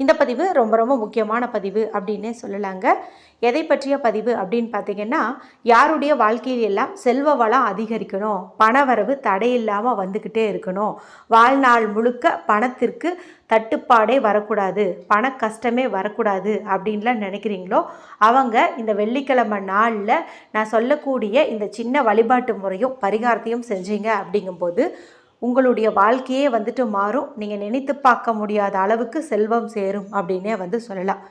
இந்த பதிவு ரொம்ப ரொம்ப முக்கியமான பதிவு அப்படின்னே சொல்லலாங்க. எதை பற்றிய பதிவு அப்படின்னு பார்த்தீங்கன்னா யாருடைய வாழ்க்கையில் எல்லாம் செல்வ வளம் அதிகரிக்கணும் பணவரவு தடையில்லாமல் வந்துக்கிட்டே இருக்கணும். வாழ்நாள் முழுக்க பணத்திற்கு தட்டுப்பாடே வரக்கூடாது பண கஷ்டமே வரக்கூடாது அப்படின்லாம் நினைக்கிறீங்களோ? அவங்க இந்த வெள்ளிக்கிழமை நாளில் நான் சொல்லக்கூடிய இந்த சின்ன வழிபாட்டு முறையும் பரிகாரத்தையும் செஞ்சீங்க அப்படிங்கும்போது உங்களுடைய வாழ்க்கையே வந்துட்டு மாறும். நீங்கள் நினைத்து பார்க்க முடியாத அளவுக்கு செல்வம் சேரும் அப்படின்னே வந்து சொல்லலாம்.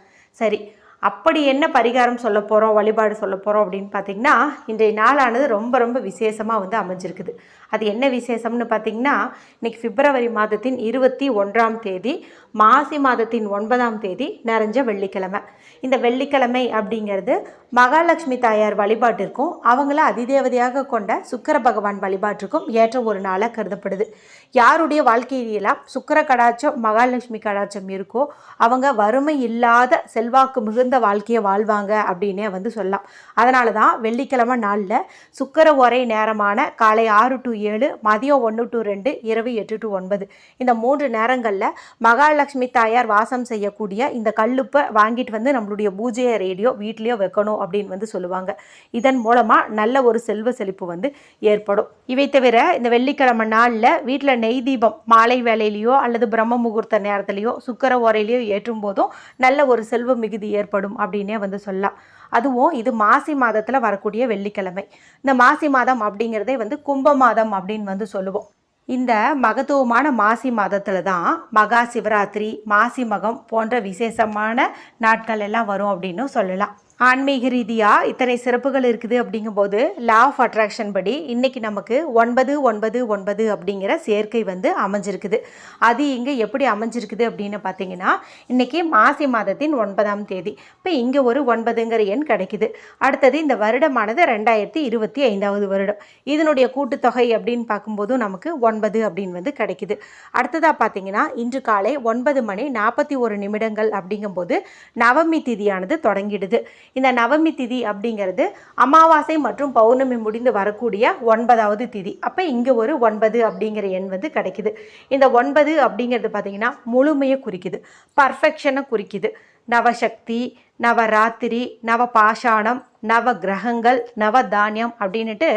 சரி அப்படி என்ன பரிகாரம் சொல்ல போகிறோம் வழிபாடு சொல்ல போகிறோம் அப்படின்னு பார்த்தீங்கன்னா இன்றைய நாளானது ரொம்ப ரொம்ப விசேஷமாக வந்து அமைஞ்சிருக்குது. அது என்ன விசேஷம்னு பார்த்தீங்கன்னா இன்றைக்கி பிப்ரவரி மாதத்தின் இருபத்தி ஒன்றாம் தேதி மாசி மாதத்தின் ஒன்பதாம் தேதி நிறைஞ்ச வெள்ளிக்கிழமை. இந்த வெள்ளிக்கிழமை அப்படிங்கிறது மகாலட்சுமி தாயார் வழிபாட்டிற்கும் அவங்கள அதிதேவதையாக கொண்ட சுக்கர பகவான் வழிபாட்டிற்கும் ஏற்ற ஒரு நாளாக கருதப்படுது. யாருடைய வாழ்க்கையிலாம் சுக்கர கடாச்சம் மகாலட்சுமி கடாச்சம் இருக்கோ அவங்க வறுமை இல்லாத செல்வாக்கு மிகுந்த வாழ்க்கையை வாழ்வாங்க அப்படின்னே வந்து சொல்லலாம். அதனால தான் வெள்ளிக்கிழமை நாளில் சுக்கர ஒரே நேரமான காலை ஆறு டு ஏழு மதியம் ஒன்று டு ரெண்டு இரவு எட்டு டு ஒன்பது. இந்த மூன்று நேரங்களில் மகாலட்சுமி தாயார் வாசம் செய்யக்கூடிய இந்த கல்லுப்பை வாங்கிட்டு வந்து நம்மளுடைய பூஜைய ரேடியோ வீட்லேயோ வைக்கணும் அப்படின்னு வந்து சொல்லுவாங்க. இதன் மூலமாக நல்ல ஒரு செல்வ செழிப்பு வந்து ஏற்படும். இவை தவிர இந்த வெள்ளிக்கிழமை நாளில் வீட்டில் நெய் தீபம் மாலை வேலையிலையோ அல்லது பிரம்ம முகூர்த்த நேரத்துலையோ சுக்கர ஓரையிலையோ ஏற்றும் போதும் நல்ல ஒரு செல்வ மிகுதி ஏற்படும் அப்படின்னே வந்து சொல்லலாம். அதுவும் இது மாசி மாதத்தில் வரக்கூடிய வெள்ளிக்கிழமை. இந்த மாசி மாதம் அப்படிங்கிறதே வந்து கும்ப மாதம் அப்படின்னு வந்து சொல்லுவோம். இந்த மகத்துவமான மாசி மாதத்தில் தான் மகா சிவராத்திரி மாசி மகம் போன்ற விசேஷமான நாட்கள் எல்லாம் வரும் அப்படின்னு சொல்லலாம். ஆன்மீக ரீதியாக இத்தனை சிறப்புகள் இருக்குது அப்படிங்கும்போது லா ஆஃப் அட்ராக்ஷன் படி இன்றைக்கி நமக்கு ஒன்பது ஒன்பது ஒன்பது அப்படிங்கிற சேர்க்கை வந்து அமைஞ்சிருக்குது. அது இங்கே எப்படி அமைஞ்சிருக்குது அப்படின்னு பார்த்தீங்கன்னா இன்றைக்கி மாசி மாதத்தின் ஒன்பதாம் தேதி. இப்போ இங்கே ஒரு ஒன்பதுங்கிற எண் கிடைக்குது. அடுத்தது இந்த வருடமானது ரெண்டாயிரத்தி இருபத்தி ஐந்தாவது வருடம். இதனுடைய கூட்டுத்தொகை அப்படின்னு பார்க்கும்போது நமக்கு ஒன்பது அப்படின்னு வந்து கிடைக்குது. அடுத்ததாக பார்த்தீங்கன்னா இன்று காலை ஒன்பது மணி நாற்பத்தி ஒரு நிமிடங்கள் அப்படிங்கும்போது நவமி திதியானது தொடங்கிடுது. இந்த நவமி திதி அப்படிங்கிறது அமாவாசை மற்றும் பௌர்ணமி முடிந்து வரக்கூடிய ஒன்பதாவது திதி. அப்போ இங்கே ஒரு ஒன்பது அப்படிங்கிற எண் வந்து கிடைக்குது. இந்த ஒன்பது அப்படிங்கிறது பார்த்திங்கன்னா முழுமையை குறிக்குது. பர்ஃபெக்ஷனை குறிக்குது. நவசக்தி நவராத்திரி நவ பாஷாணம் நவ கிரகங்கள் நவ தானியம் அப்படின்னுட்டு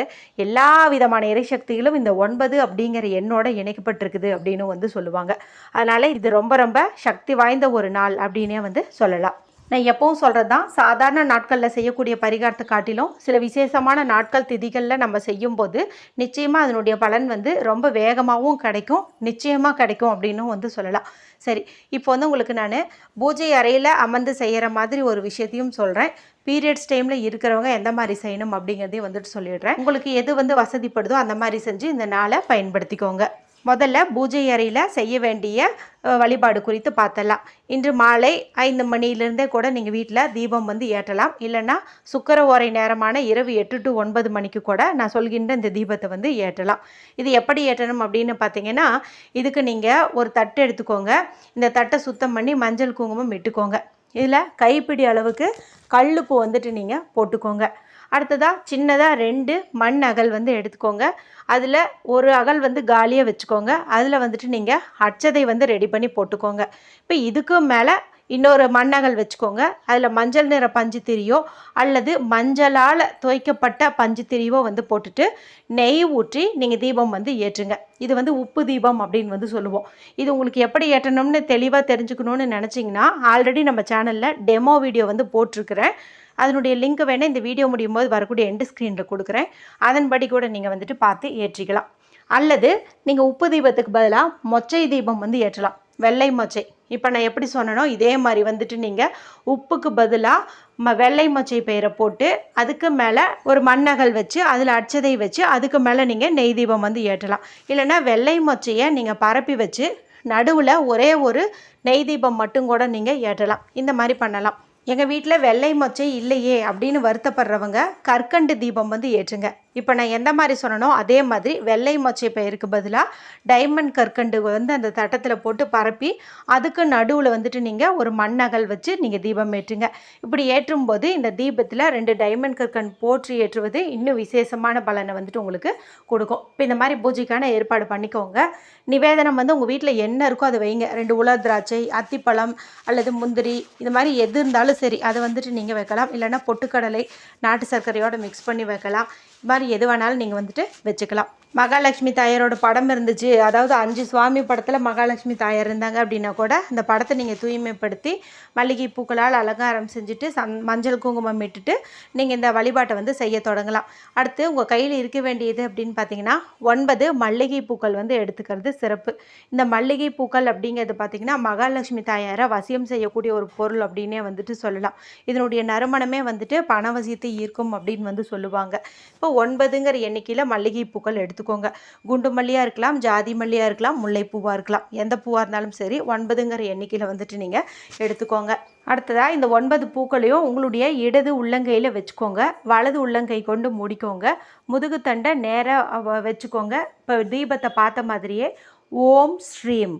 எல்லா விதமான இறைசக்திகளும் இந்த ஒன்பது அப்படிங்கிற எண்ணோட இணைக்கப்பட்டிருக்குது அப்படின்னு வந்து சொல்லுவாங்க. அதனால் இது ரொம்ப ரொம்ப சக்தி வாய்ந்த ஒரு நாள் அப்படின்னே வந்து சொல்லலாம். நான் எப்பவும் சொல்கிறது தான் சாதாரண நாட்களில் செய்யக்கூடிய பரிகாரத்தை காட்டிலும் சில விசேஷமான நாட்கள் திதிகளில் நம்ம செய்யும்போது நிச்சயமாக அதனுடைய பலன் வந்து ரொம்ப வேகமாகவும் கிடைக்கும் நிச்சயமாக கிடைக்கும் அப்படின்னும் வந்து சொல்லலாம். சரி இப்போ வந்து உங்களுக்கு நான் பூஜை அறையில் அமர்ந்து செய்கிற மாதிரி ஒரு விஷயத்தையும் சொல்கிறேன் பீரியட்ஸ் டைமில் இருக்கிறவங்க எந்த மாதிரி செய்யணும் அப்படிங்கிறதையும் வந்துட்டு சொல்லிடுறேன். உங்களுக்கு எது வந்து வசதிப்படுதோ அந்த மாதிரி செஞ்சு இந்த நாளை பயன்படுத்திக்கோங்க. முதல்ல பூஜை அறையில் செய்ய வேண்டிய வழிபாடு குறித்து பார்த்தலாம். இன்று மாலை ஐந்து மணியிலிருந்தே கூட நீங்கள் வீட்டில் தீபம் வந்து ஏற்றலாம். இல்லைன்னா சுக்கர ஓரை நேரமான இரவு எட்டு டு ஒன்பது மணிக்கு கூட நான் சொல்கின்ற இந்த தீபத்தை வந்து ஏற்றலாம். இது எப்படி ஏற்றணும் அப்படின்னு பார்த்தீங்கன்னா இதுக்கு நீங்கள் ஒரு தட்டு எடுத்துக்கோங்க. இந்த தட்டை சுத்தம் பண்ணி மஞ்சள் குங்குமம் இட்டுக்கோங்க. இதில் கைப்பிடி அளவுக்கு கல்லுப்பு வந்துட்டு நீங்கள் போட்டுக்கோங்க. அடுத்ததாக சின்னதாக ரெண்டு மண் அகல் வந்து எடுத்துக்கோங்க. அதில் ஒரு அகல் வந்து காலியாக வச்சுக்கோங்க. அதில் வந்துட்டு நீங்கள் அச்சதை வந்து ரெடி பண்ணி போட்டுக்கோங்க. இப்போ இதுக்கு மேலே இன்னொரு மண்ணகல் வச்சுக்கோங்க. அதில் மஞ்சள் நிற பஞ்சு திரியோ அல்லது மஞ்சளால் துவைக்கப்பட்ட பஞ்சு திரியோ வந்து போட்டுட்டு நெய் ஊற்றி நீங்கள் தீபம் வந்து ஏற்றுங்க. இது வந்து உப்பு தீபம் அப்படின்னு வந்து சொல்லுவோம். இது உங்களுக்கு எப்படி ஏற்றணும்னு தெளிவாக தெரிஞ்சுக்கணும்னு நினச்சிங்கன்னா ஆல்ரெடி நம்ம சேனலில் டெமோ வீடியோ வந்து போட்டிருக்கிறேன். அதனுடைய லிங்க் வேணால் இந்த வீடியோ முடியும் போது வரக்கூடிய எண்டு ஸ்க்ரீனில் கொடுக்குறேன். அதன்படி கூட நீங்கள் வந்துட்டு பார்த்து ஏற்றிக்கலாம். அல்லது நீங்கள் உப்பு தீபத்துக்கு பதிலாக மொச்சை தீபம் வந்து ஏற்றலாம். வெள்ளை மொச்சை. இப்போ நான் எப்படி சொன்னனோ இதே மாதிரி வந்துட்டு நீங்கள் உப்புக்கு பதிலாக ம வெள்ளை மொச்சை பெயரை போட்டு அதுக்கு மேலே ஒரு மண்ணகல் வச்சு அதில் அச்சதை வச்சு அதுக்கு மேலே நீங்கள் நெய் தீபம் வந்து ஏற்றலாம். இல்லைன்னா வெள்ளை மொச்சையை நீங்கள் பரப்பி வச்சு நடுவில் ஒரே ஒரு நெய் தீபம் மட்டும் கூட நீங்கள் ஏற்றலாம். இந்த மாதிரி பண்ணலாம். எங்கள் வீட்டில் வெள்ளை மொச்சை இல்லையே அப்படின்னு வருத்தப்படுறவங்க கற்கண்டு தீபம் வந்து ஏற்றுங்க. இப்போ நான் எந்த மாதிரி சொன்னனோ அதே மாதிரி வெள்ளை மொச்சை பயிருக்கு பதிலாக டைமண்ட் கற்கண்டு வந்து அந்த தட்டத்தில் போட்டு பரப்பி அதுக்கு நடுவில் வந்துட்டு நீங்கள் ஒரு மண்ணகல் வச்சு நீங்கள் தீபம் ஏற்றுங்க. இப்படி ஏற்றும் போது இந்த தீபத்தில் ரெண்டு டைமண்ட் கற்கண் போற்றி ஏற்றுவது இன்னும் விசேஷமான பலனை வந்துட்டு உங்களுக்கு கொடுக்கும். இப்போ இந்த மாதிரி பூஜைக்கான ஏற்பாடு பண்ணிக்கோங்க. நிவேதனம் வந்து உங்கள் வீட்டில் என்ன இருக்கோ அதை வைங்க. ரெண்டு உலர் திராட்சை அத்திப்பழம் அல்லது முந்திரி இது மாதிரி எது இருந்தாலும் சரி அதை வந்துட்டு நீங்கள் வைக்கலாம். இல்லைன்னா பொட்டுக்கடலை நாட்டு சர்க்கரையோடு மிக்ஸ் பண்ணி வைக்கலாம். மாதிரி எது வேணாலும் நீங்கள் வந்துட்டு வச்சுக்கலாம். மகாலட்சுமி தாயாரோட படம் இருந்துச்சு. அதாவது அஞ்சு சுவாமி படத்தில் மகாலட்சுமி தாயார் இருந்தாங்க அப்படின்னா கூட இந்த படத்தை நீங்கள் தூய்மைப்படுத்தி மல்லிகை பூக்களால் அலங்காரம் செஞ்சுட்டு சந் மஞ்சள் குங்குமம் இட்டுட்டு நீங்கள் இந்த வழிபாட்டை வந்து செய்ய தொடங்கலாம். அடுத்து உங்கள் கையில் இருக்க வேண்டியது அப்படின்னு பார்த்தீங்கன்னா ஒன்பது மல்லிகை பூக்கள் வந்து எடுத்துக்கிறது சிறப்பு. இந்த மல்லிகை பூக்கள் அப்படிங்கிறது பார்த்தீங்கன்னா மகாலட்சுமி தாயாரை வசியம் செய்யக்கூடிய ஒரு பொருள் அப்படின்னே வந்துட்டு சொல்லலாம். இதனுடைய நறுமணமே வந்துட்டு பணவசியத்தை ஈர்க்கும் அப்படின்னு வந்து சொல்லுவாங்க. இப்போ ஒன்பதுங்கிற எண்ணிக்கையில் மல்லிகை பூக்கள் எடுத்து எடுத்துக்கோங்க. குண்டு மல்லியாக இருக்கலாம் ஜாதி மல்லியாக இருக்கலாம் முல்லைப்பூவாக இருக்கலாம். எந்த பூவாக இருந்தாலும் சரி ஒன்பதுங்கிற எண்ணிக்கையில் வந்துட்டு நீங்கள் எடுத்துக்கோங்க. அடுத்ததாக இந்த ஒன்பது பூக்களையும் உங்களுடைய இடது உள்ளங்கையில் வச்சுக்கோங்க. வலது உள்ளங்கை கொண்டு மூடிக்கோங்க. முதுகுத்தண்டை நேராக வச்சுக்கோங்க. இப்போ தீபத்தை பார்த்த மாதிரியே ஓம் ஸ்ரீம்.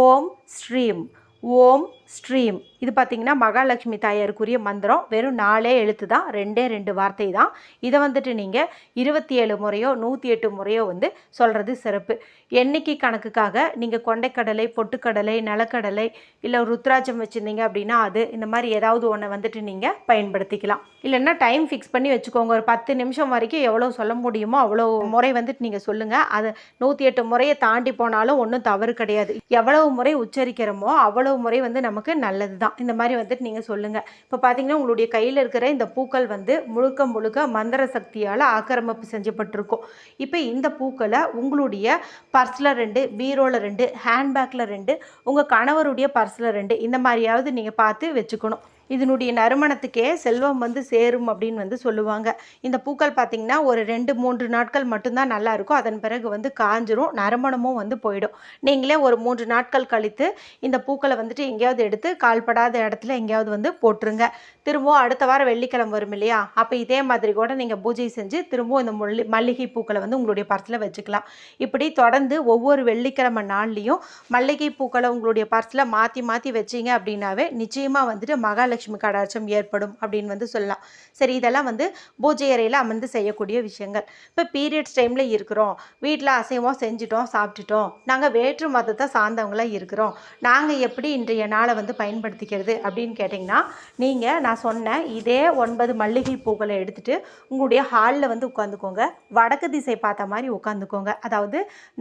ஓம் ஸ்ரீம். ஓம் ஸ்ட்ரீம். இது பார்த்திங்கன்னா மகாலட்சுமி தாயாருக்குரிய மந்திரம். வெறும் நாலே எழுத்து தான். ரெண்டே ரெண்டு வார்த்தை தான். இதை வந்துட்டு நீங்கள் இருபத்தி ஏழு முறையோ நூற்றி எட்டு முறையோ வந்து சொல்கிறது சிறப்பு. எண்ணிக்கை கணக்குக்காக நீங்கள் கொண்டைக்கடலை பொட்டுக்கடலை நிலக்கடலை இல்லை ருத்ராட்சம் வச்சுருந்தீங்க அப்படின்னா அது இந்த மாதிரி ஏதாவது ஒன்றை வந்துட்டு நீங்கள் பயன்படுத்திக்கலாம். இல்லைன்னா டைம் ஃபிக்ஸ் பண்ணி வச்சுக்கோங்க. ஒரு பத்து நிமிஷம் வரைக்கும் எவ்வளோ சொல்ல முடியுமோ அவ்வளோ முறை வந்துட்டு நீங்கள் சொல்லுங்கள் அது நூற்றி எட்டு முறையை தாண்டி போனாலும் ஒன்றும் தவறு கிடையாது. எவ்வளவு முறை உச்சரிக்கிறோமோ அவ்வளவு முறை வந்து நமக்கு நல்லது தான் இந்த மாதிரி வந்துட்டு நீங்கள் சொல்லுங்கள் இப்போ பார்த்தீங்கன்னா உங்களுடைய கையில் இருக்கிற இந்த பூக்கள் வந்து முழுக்க முழுக்க மந்திர சக்தியால் ஆக்கிரமிப்பு செஞ்சப்பட்டிருக்கும். இப்போ இந்த பூக்களை உங்களுடைய பர்ஸில் ரெண்டு பீரோவில் ரெண்டு ஹேண்ட்பேக்கில் ரெண்டு உங்கள் கணவருடைய பர்ஸில் ரெண்டு இந்த மாதிரியாவது நீங்கள் பார்த்து வச்சுக்கணும். இதனுடைய நறுமணத்துக்கே செல்வம் வந்து சேரும் அப்படின்னு வந்து சொல்லுவாங்க. இந்த பூக்கள் பார்த்திங்கன்னா ஒரு ரெண்டு மூன்று நாட்கள் மட்டும்தான் நல்லா இருக்கும். அதன் பிறகு வந்து காஞ்சிரும் நறுமணமும் வந்து போயிடும். நீங்களே ஒரு மூன்று நாட்கள் கழித்து இந்த பூக்களை வந்துட்டு எங்கேயாவது எடுத்து கால்படாத இடத்துல எங்கேயாவது வந்து போட்டுருங்க. திரும்பவும் அடுத்த வாரம் வெள்ளிக்கிழமை வரும் இல்லையா? அப்போ இதே மாதிரி கூட நீங்கள் பூஜை செஞ்சு திரும்பவும் இந்த முள்ளி மல்லிகை பூக்களை வந்து உங்களுடைய பர்ஸில் வச்சுக்கலாம். இப்படி தொடர்ந்து ஒவ்வொரு வெள்ளிக்கிழமை நாள்லேயும் மல்லிகை பூக்களை உங்களுடைய பர்ஸில் மாற்றி மாற்றி வச்சீங்க அப்படின்னாவே நிச்சயமாக வந்துட்டு மகாலட்சுமி கடாட்சம் ஏற்படும் அப்படின்னு வந்து சொல்லலாம். சரி இதெல்லாம் வந்து பூஜை அறையில் அமர்ந்து செய்யக்கூடிய விஷயங்கள். இப்போ பீரியட்ஸ் டைமில் இருக்கிறோம். வீட்டில் அசைவம் செஞ்சுட்டோம் சாப்பிட்டுட்டோம். நாங்கள் வேற்று மதத்தை சார்ந்தவங்களாக இருக்கிறோம். நாங்கள் எப்படி இன்றைய நாளை வந்து பயன்படுத்திக்கிறது அப்படின்னு கேட்டிங்கன்னா நீங்கள் நான் சொன்ன இதே ஒன்பது மல்லிகை பூக்களை எடுத்துகிட்டு உங்களுடைய ஹாலில் வந்து உட்காந்துக்கோங்க வடக்கு திசை பார்த்த மாதிரி உட்காந்துக்கோங்க அதாவது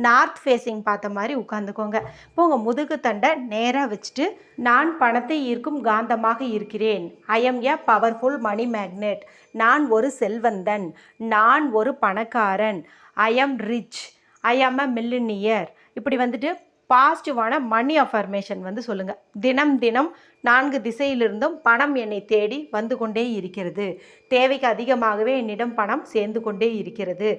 நார்த் ஃபேஸிங் பார்த்த மாதிரி உட்காந்துக்கோங்க இப்போ உங்கள் முதுகு தண்டை நேராக வச்சுட்டு நான் பணத்தை ஈர்க்கும் காந்தமாக இருக்கிறேன் I am a powerful money magnet நான் ஒரு செல்வந்தன். நான் ஒரு பணக்காரன். ஐ எம் ரிச் ஐ ஆம் அ மில்லினியர் இப்படி வந்துட்டு பாசிட்டிவான மணி அஃபர்மேஷன் வந்து சொல்லுங்கள் தினம் தினம் நான்கு திசையிலிருந்தும் பணம் என்னை தேடி வந்து கொண்டே இருக்கிறது. தேவைக்கு அதிகமாகவே என்னிடம் பணம் சேர்ந்து கொண்டே இருக்கிறது.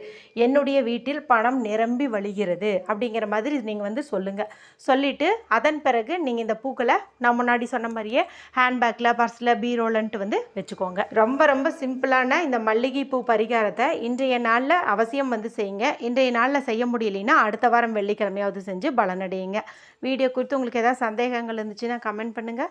என்னுடைய வீட்டில் பணம் நிரம்பி வழிகிறது. அப்படிங்கிற மாதிரி நீங்கள் வந்து சொல்லுங்கள் சொல்லிவிட்டு அதன் பிறகு நீங்கள் இந்த பூக்களை நான் முன்னாடி சொன்ன மாதிரியே ஹேண்ட்பேக்கில் பர்ஸில் பீரோலன்ட்டு வந்து வச்சுக்கோங்க. ரொம்ப ரொம்ப சிம்பிளான இந்த மல்லிகை பூ பரிகாரத்தை இன்றைய நாளில் அவசியம் வந்து செய்யுங்க. இன்றைய நாளில் செய்ய முடியலைன்னா அடுத்த வாரம் வெள்ளிக்கிழமையாவது செஞ்சு பலனடையுங்க. வீடியோ குறித்து உங்களுக்கு ஏதாவது சந்தேகங்கள் இருந்துச்சுன்னா கமெண்ட் பண்ணுங்கள்